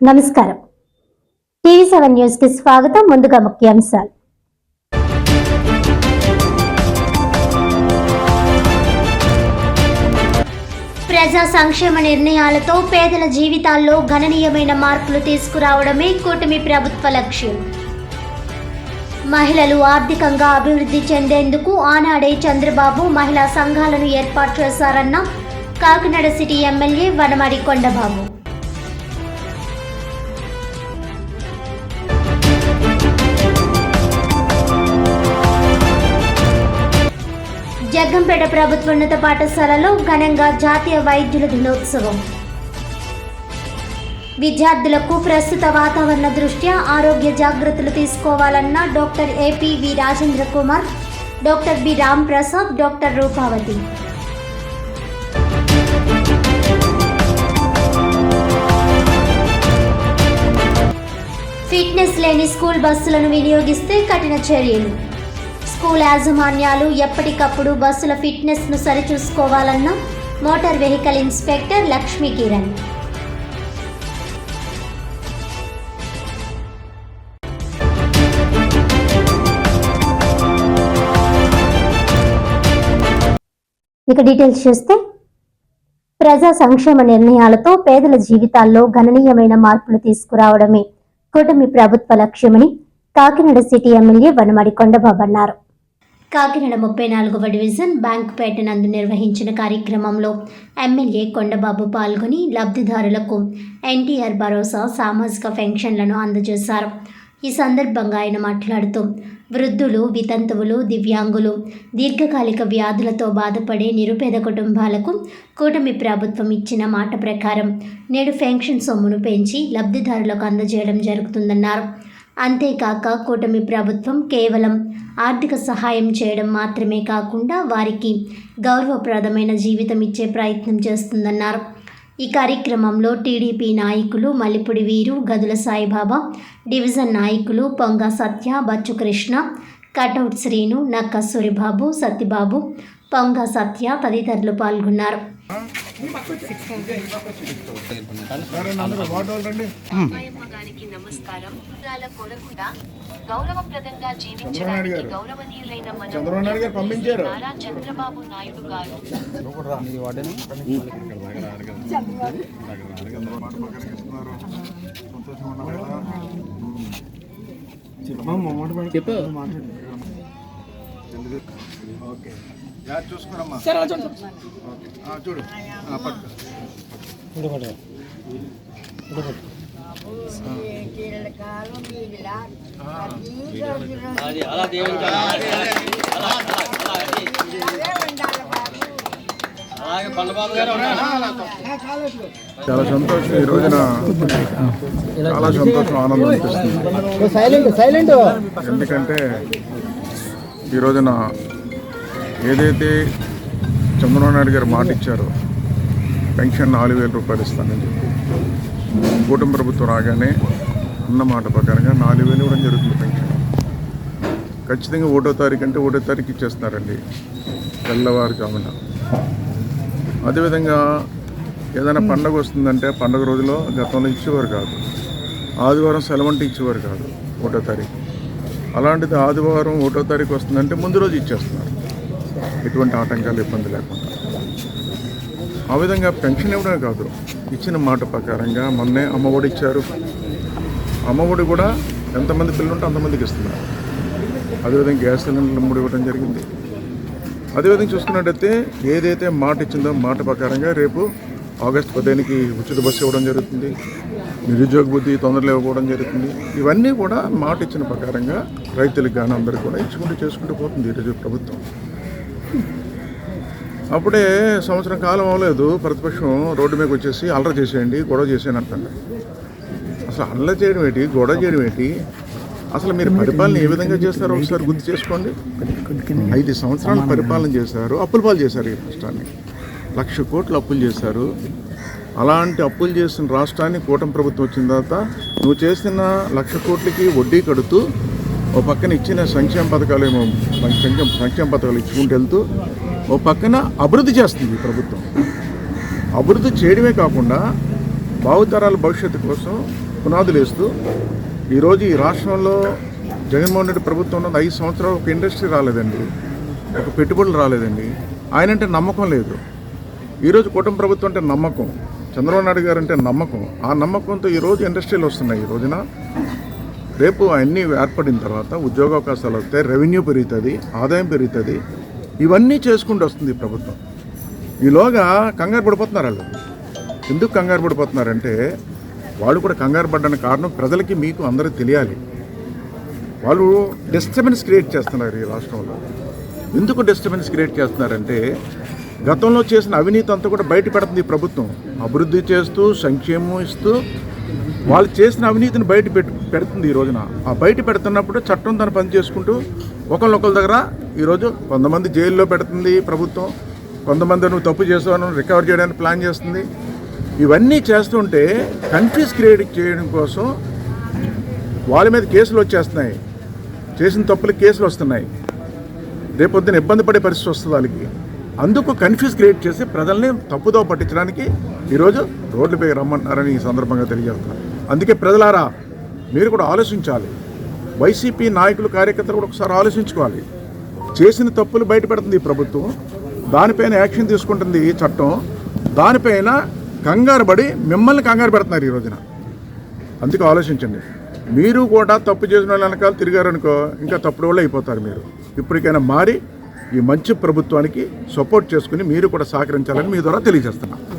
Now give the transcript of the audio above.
నమస్కారం. TV seven న్యూస్కి స్వాగతం ముందుగా ముఖ్యాంశాలు. ప్రజా సంక్షేమ నిర్ణయాలతో పేదల జీవితాల్లో గణనీయమైన మార్పులు తీసుకురావడమే కూటమి ప్రభుత్వ లక్ష్యం. మహిళలు ఆర్థికంగా అభివృద్ధి చెందేందుకు ఆనాడే చంద్రబాబు మహిళా సంఘాలను ఏర్పాటు చేశారన్న కాకినాడ సిటీ ఎమ్మెల్యే వనమడి కొండబాబు. జగ్గంపేట ప్రభుత్వోన్నత పాఠశాలలో ఘనంగా జాతీయ వైద్యుల దినోత్సవం. విద్యార్థులకు ప్రస్తుత వాతావరణ దృష్ట్యా ఆరోగ్య జాగ్రత్తలు తీసుకోవాలన్న doctor APV Rajendra Kumar doctor B Ram Prasad doctor Rupavathi. Fitness లేని స్కూల్ బస్సులను వినియోగిస్తే కఠిన చర్యలు. స్కూల్ యాజమాన్యాలు ఎప్పటికప్పుడు బస్సుల ఫిట్నెస్ను సరిచూసుకోవాలన్న motor vehicle inspector Lakshmi Kiran. ఇక డీటెయిల్స్ చూస్తే ప్రజా సంక్షేమ నిర్ణయాలతో పేదల జీవితాల్లో గణనీయమైన మార్పులు తీసుకురావడమే కూటమి ప్రభుత్వ లక్ష్యమని కాకినాడ సిటీ ఎమ్మెల్యే వనమడి కొండబాబు అన్నారు. కాకినాడ ముప్పై నాలుగవ డివిజన్ బ్యాంకుపేట నందు నిర్వహించిన కార్యక్రమంలో ఎమ్మెల్యే కొండబాబు పాల్గొని లబ్ధిదారులకు ఎన్టీఆర్ భరోసా సామాజిక పెన్షన్లను అందజేశారు. ఈ సందర్భంగా ఆయన మాట్లాడుతూ వృద్ధులు వితంతువులు దివ్యాంగులు దీర్ఘకాలిక వ్యాధులతో బాధపడే నిరుపేద కుటుంబాలకు కూటమి ప్రభుత్వం ఇచ్చిన మాట ప్రకారం నేడు పెన్షన్ సొమ్మును పెంచి లబ్ధిదారులకు అందజేయడం జరుగుతుందన్నారు. అంతేకాక కూటమి ప్రభుత్వం కేవలం ఆర్థిక సహాయం చేయడం మాత్రమే కాకుండా వారికి గౌరవప్రదమైన జీవితం ఇచ్చే ప్రయత్నం చేస్తుందన్నారు. ఈ కార్యక్రమంలో టీడీపీ నాయకులు మల్లిపుడి వీరు గదుల సాయిబాబా డివిజన్ నాయకులు పొంగ సత్య బచ్చుకృష్ణ కటౌట్ శ్రీను నక్క సూరిబాబు సత్యబాబు పొంగ సత్య తదితరులు పాల్గొన్నారు. నమస్కారం రాల గౌరవప్రదంగా జీవించడానికి గౌరవనీయులైన చంద్రబాబు నాయుడు గారు నారా చంద్రబాబు నాయుడు గారు చెప్పు. ఓకే. చూసుకురమ్మా. ఓకే. చూడు. చాలా సంతోషం ఈ రోజున. చాలా సంతోషం ఆనందం అనిపిస్తుంది. Silent silent. ఎందుకంటే ఈ రోజున ఏదైతే చంద్రబాబు నాయుడు గారు మాట ఇచ్చారో పెన్షన్ నాలుగు వేల రూపాయలు ఇస్తానని చెప్పి కూటమి ప్రభుత్వం రాగానే ఉన్న మాట ప్రకారంగా నాలుగు వేలు ఇవ్వడం జరుగుతుంది పెన్షన్. ఖచ్చితంగా ఒకటో తారీఖు అంటే ఒకటో తారీఖు ఇచ్చేస్తున్నారండి తెల్లవారుజామున. అదేవిధంగా ఏదైనా పండగ వస్తుందంటే పండగ రోజులో గతంలో ఇచ్చేవారు కాదు. ఆదివారం సెలవు అంటే ఇచ్చేవారు కాదు ఒకటో తారీఖు. అలాంటిది ఆదివారం ఒకటో తారీఖు వస్తుందంటే ముందు రోజు ఇచ్చేస్తున్నారు. ఎటువంటి ఆటంకాలు ఇబ్బంది లేకుండా. ఆ విధంగా పెన్షన్ ఇవ్వడమే కాదు ఇచ్చిన మాట ప్రకారంగా మొన్నే అమ్మఒడి ఇచ్చారు. అమ్మఒడి కూడా ఎంతమంది పిల్లలు ఉంటే అంతమందికి ఇస్తున్నారు. అదేవిధంగా గ్యాస్ సిలిండర్లు మూడు ఇవ్వడం జరిగింది. అదేవిధంగా చూసుకున్నట్టయితే ఏదైతే మాట ఇచ్చిందో మాట ప్రకారంగా రేపు ఆగస్టు పదిహేనుకి ఉచిత బస్సు ఇవ్వడం జరుగుతుంది. నిరుద్యోగ బుద్ధి తొందరలో ఇవ్వడం జరుగుతుంది. ఇవన్నీ కూడా మాట ఇచ్చిన ప్రకారంగా రైతులకు కానీ అందరికీ కూడా ఇచ్చుకుంటూ చేసుకుంటూ పోతుంది ఈరోజు ప్రభుత్వం. అప్పుడే సంవత్సరం కాలం అవ్వలేదు. ప్రతిపక్షం రోడ్డు మీదకి వచ్చేసి అల్లరి చేసేయండి గొడవ చేసేయండి అంటారు అసలు అల్లరి చేయడం ఏంటి? గొడవ చేయడం ఏంటి? అసలు మీరు పరిపాలన ఏ విధంగా చేస్తారో ఒకసారి గుర్తు చేసుకోండి. ఐదు సంవత్సరాలు పరిపాలన చేశారు అప్పుల పాలు చేశారు ఈ రాష్ట్రాన్ని. లక్ష కోట్లు అప్పులు చేశారు. అలాంటి అప్పులు చేసిన రాష్ట్రాన్ని కూటమి ప్రభుత్వం వచ్చిన తర్వాత నువ్వు చేసిన లక్ష కోట్లకి వడ్డీ కడుతూ ఓ పక్కన ఇచ్చిన సంక్షేమ పథకాలు ఏమో సంక్షేమ సంక్షేమ పథకాలు ఇచ్చుకుంటూ వెళ్తూ ఓ పక్కన అభివృద్ధి చేస్తుంది ప్రభుత్వం. అభివృద్ధి చేయడమే కాకుండా భావితరాల భవిష్యత్తు కోసం పునాదులు వేస్తూ ఈరోజు ఈ రాష్ట్రంలో జగన్మోహన్ రెడ్డి ప్రభుత్వంలో ఐదు సంవత్సరాలు ఒక ఇండస్ట్రీ రాలేదండి. ఒక పెట్టుబడులు రాలేదండి. ఆయన అంటే నమ్మకం లేదు. ఈరోజు కూటమి ప్రభుత్వం అంటే నమ్మకం. చంద్రబాబు నాయుడు గారు అంటే నమ్మకం. ఆ నమ్మకంతో ఈరోజు ఇండస్ట్రీలు వస్తున్నాయి ఈ రోజున. రేపు అన్నీ ఏర్పడిన తర్వాత ఉద్యోగ అవకాశాలు వస్తాయి రెవెన్యూ పెరుగుతుంది ఆదాయం పెరుగుతుంది. ఇవన్నీ చేసుకుంటూ వస్తుంది ఈ ప్రభుత్వం. ఈలోగా కంగారు పడిపోతున్నారు వాళ్ళు. ఎందుకు కంగారు పడిపోతున్నారంటే వాళ్ళు కూడా కంగారు పడ్డానికి కారణం ప్రజలకి మీకు అందరూ తెలియాలి. వాళ్ళు డిస్టర్బెన్స్ క్రియేట్ చేస్తున్నారు ఈ రాష్ట్రంలో. ఎందుకు డిస్టర్బెన్స్ క్రియేట్ చేస్తున్నారంటే గతంలో చేసిన అవినీతి అంతా కూడా బయట పెడుతుంది ఈ ప్రభుత్వం. అభివృద్ధి చేస్తూ సంక్షేమం ఇస్తూ వాళ్ళు చేసిన అవినీతిని బయట పెట్టు పెడుతుంది ఈ రోజున. ఆ బయట పెడుతున్నప్పుడు చట్టం తన పని చేసుకుంటూ ఒకళ్ళొకళ్ళ దగ్గర ఈరోజు కొంతమంది జైల్లో పెడుతుంది ప్రభుత్వం. కొంతమంది నువ్వు తప్పు చేసావు రికవర్ చేయడానికి ప్లాన్ చేస్తుంది. ఇవన్నీ చేస్తుంటే కన్ఫ్యూజ్ క్రియేట్ చేయడం కోసం వాళ్ళ మీద కేసులు వచ్చేస్తున్నాయి. చేసిన తప్పులు కేసులు వస్తున్నాయి. రేపొద్దున ఇబ్బంది పడే పరిస్థితి వస్తుంది వాళ్ళకి. అందుకు కన్ఫ్యూజ్ క్రియేట్ చేసి ప్రజల్ని తప్పుదో పట్టించడానికి ఈరోజు రోడ్లపై రమ్మన్నారని ఈ సందర్భంగా తెలియజేస్తున్నారు అందుకే ప్రజలారా మీరు కూడా ఆలోచించాలి. వైసీపీ నాయకులు కార్యకర్తలు కూడా ఒకసారి ఆలోచించుకోవాలి. చేసిన తప్పులు బయటపెడుతుంది ఈ ప్రభుత్వం. దానిపైన యాక్షన్ తీసుకుంటుంది ఈ చట్టం. దానిపైన కంగారు పడి మిమ్మల్ని కంగారు పెడుతున్నారు ఈ రోజున. అందుకే ఆలోచించండి. మీరు కూడా తప్పు చేసిన వాళ్ళ వెనకాల తిరిగారనుకో ఇంకా తప్పుడు వాళ్ళు అయిపోతారు మీరు. ఇప్పటికైనా మారి ఈ మంచి ప్రభుత్వానికి సపోర్ట్ చేసుకుని మీరు కూడా సహకరించాలని మీ ద్వారా తెలియజేస్తున్నాను